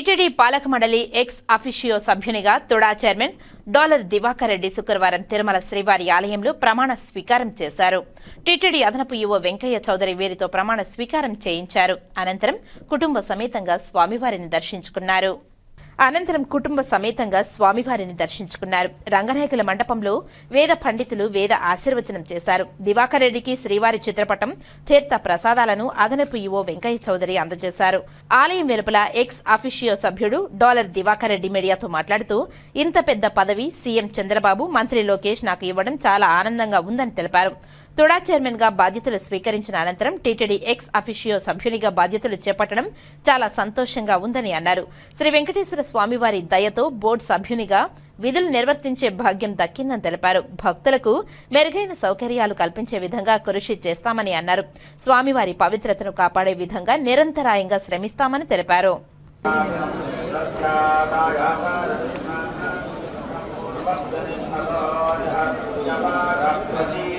TTD పాలక మండలి ex officio సభ్యునిగా తుడా చైర్మన్ డాలర్ దివాకర్ రెడ్డి శుక్రవారం తిరుమల శ్రీవారి ఆలయంలో ప్రమాణ స్వీకారం చేశారు. టీటీడీ అదనపు యువ వెంకయ్య చౌదరి వీరితో ప్రమాణ స్వీకారం చేయించారు. అనంతరం కుటుంబ సమేతంగా స్వామివారిని దర్శించుకున్నారు. అనంతరం కుటుంబ సమేతంగా స్వామివారిని దర్శించుకున్నారు. రంగనాయకుల మండపంలో వేద పండితులు వేద ఆశీర్వచనం చేశారు. దివాకర్ రెడ్డికి శ్రీవారి చిత్రపటం తీర్థ ప్రసాదాలను అదనపు ఈవో వెంకయ్య చౌదరి అందజేశారు. ఆలయం వెలుపల ఎక్స్ అఫిషియో సభ్యుడు డాలర్ దివాకర్ రెడ్డి మీడియాతో మాట్లాడుతూ ఇంత పెద్ద పదవి సీఎం చంద్రబాబు మంత్రి లోకేష్ నాకు ఇవ్వడం చాలా ఆనందంగా ఉందని తెలిపారు. తుడా చైర్మన్గా బాధ్యతలు స్వీకరించిన అనంతరం టీటీడీ ఎక్స్ అఫిషియో సభ్యునిగా బాధ్యతలు చేపట్టడం చాలా సంతోషంగా ఉందని అన్నారు శ్రీ వెంకటేశ్వర స్వామివారి దయతో బోర్డు సభ్యునిగా విధులు నిర్వర్తించే భాగ్యం దక్కిందని తెలిపారు భక్తులకు మెరుగైన సౌకర్యాలు కల్పించే విధంగా కృషి చేస్తామని అన్నారు స్వామివారి పవిత్రతను కాపాడే విధంగా నిరంతరాయంగా శ్రమిస్తామని తెలిపారు ఇప్పుడు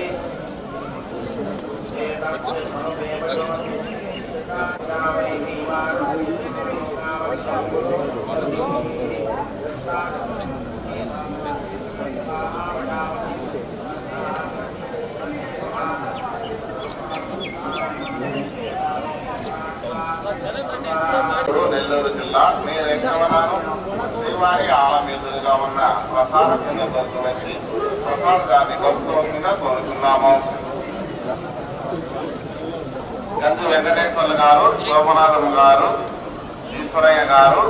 నెల్లూరు జిల్లా మీ రెక్కవనాను శ్రీవారి ఆలం ఎదురుగా ఉన్న ప్రసాద చిన్నదర్శ వచ్చి ప్రసాద్ గారిని గౌరవంగా కోరుతున్నాము. గంజు వెంకటేశ్వర్లు గారు సోమనాథం గారు ఈశ్వరయ్య గారు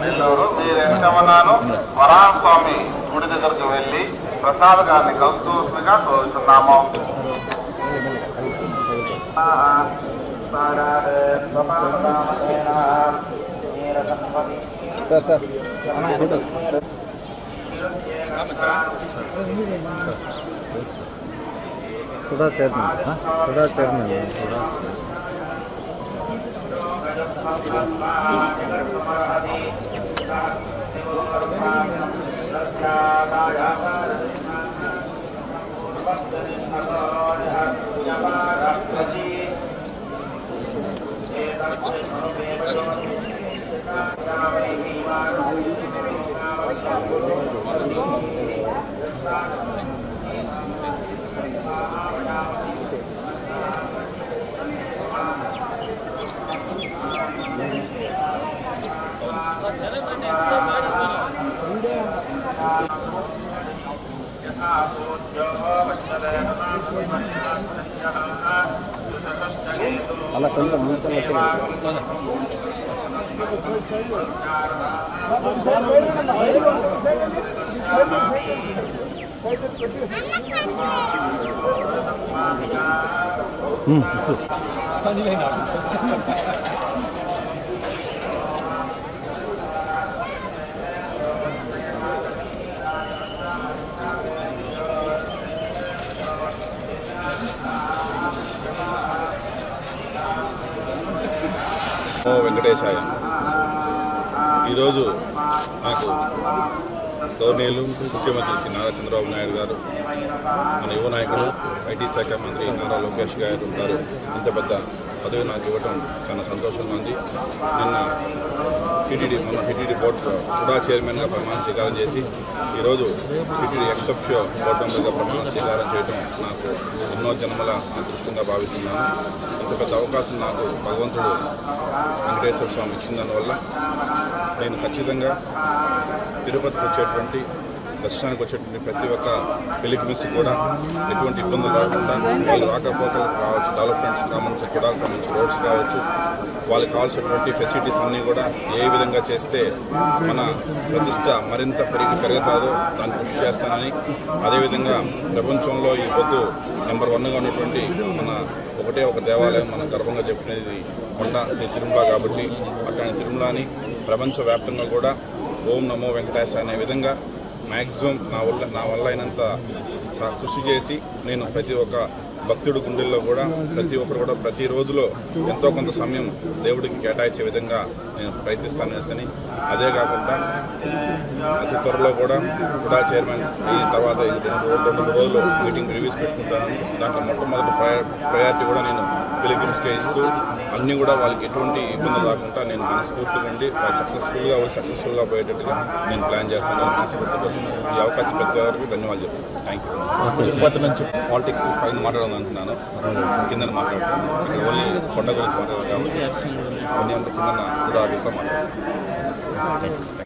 నెల్లూరు. మీరు రెక్కవనాను వరాహస్వామి గుడి దగ్గరకు వెళ్ళి ప్రసాద్ గారిని కలుస్తూగా కోరుతున్నాము sir sir. TUDA chairman TUDA chairman TUDA అలా కొంచెం ముందుకు ఓ వెంకటేశాయ. ఈరోజు నాకు గవర్నీయులు ముఖ్యమంత్రి శ్రీ నారా చంద్రబాబు నాయుడు గారు మన యువ నాయకుడు ఐటీ శాఖ మంత్రి నారా లోకేష్ గారు గారు ఇంత పెద్ద పదవి నాకు ఇవ్వటం చాలా సంతోషంగా ఉంది. నిన్న టీటీడీ మొన్న టీటీడీ బోర్డు కూడా చైర్మన్గా ప్రమాణ స్వీకారం చేసి ఈరోజు టీటీడీ ఎక్సెప్షియో బోర్డు మెంబర్గా ప్రమాణ స్వీకారం చేయడం నాకు ఎన్నో జన్మల అదృష్టంగా భావిస్తున్నాను. ఇంత పెద్ద అవకాశం నాకు భగవంతుడు వెంకటేశ్వర స్వామి ఇచ్చిందని దానివల్ల నేను ఖచ్చితంగా తిరుపతికి వచ్చేటువంటి దర్శనానికి వచ్చేటువంటి ప్రతి ఒక్క పిలిగ్రిమ్స్ కూడా ఎటువంటి ఇబ్బందులు రాకుండా వాళ్ళు రాకపోకలు కావచ్చు డెవలప్మెంట్స్ కావచ్చు చూడాల్సి సంబంధించి రోడ్స్ కావచ్చు వాళ్ళకి కావాల్సినటువంటి ఫెసిలిటీస్ అన్నీ కూడా ఏ విధంగా చేస్తే మన ప్రతిష్ట మరింత పెరిగి పెరుగుతాదో దాన్ని కృషి చేస్తానని అదేవిధంగా ప్రపంచంలో ఈ పొద్దు నెంబర్ వన్గా ఉన్నటువంటి మన ఒకటే ఒక దేవాలయం మనం గర్వంగా చెప్పుకునేది కొండ తిరుమల కాబట్టి అక్కడ తిరుమలని ప్రపంచవ్యాప్తంగా కూడా ఓం నమో వెంకటేశ అనే విధంగా మ్యాక్సిమం నా వల్ల నా వల్ల అయినంత కృషి చేసి నేను ప్రతి ఒక్క భక్తుడి గుండెల్లో కూడా ప్రతి ఒక్కరు కూడా ప్రతి రోజులో ఎంతో కొంత సమయం దేవుడికి కేటాయించే విధంగా నేను ప్రయత్నిస్తాను అనేసి అదే కాకుండా అతి త్వరలో కూడా కూడా చైర్మన్ ఈ తర్వాత రెండు మూడు రోజులు మీటింగ్ రివ్యూస్ పెట్టుకుంటాను. దాంట్లో మొట్టమొదటి ప్రయా ప్రయారిటీ కూడా నేను పిలిగ్రిమ్స్కే ఇస్తూ అన్నీ కూడా వాళ్ళకి ఎటువంటి ఇబ్బందులు రాకుండా నేను మనస్ఫూర్తిగా ఉండి వాళ్ళు సక్సెస్ఫుల్గా సక్సెస్ఫుల్గా పోయేటట్టుగా నేను ప్లాన్ చేస్తాను మనస్ఫూర్తిగా ఈ అవకాశం పెద్ద గారికి ధన్యవాదాలు చెప్తాను థ్యాంక్ యూ తిరుపతి నుంచి పాలిటిక్స్ పైన మాట్లాడాలని అంటున్నాను కింద మాట్లాడుతున్నాను ఇక్కడ ఓన్లీ కొండ గురించి మాట్లాడాలి కాబట్టి. అవన్నీ అంతా కింద కూడా ఆఫీస్లో మాట్లాడుతున్నాను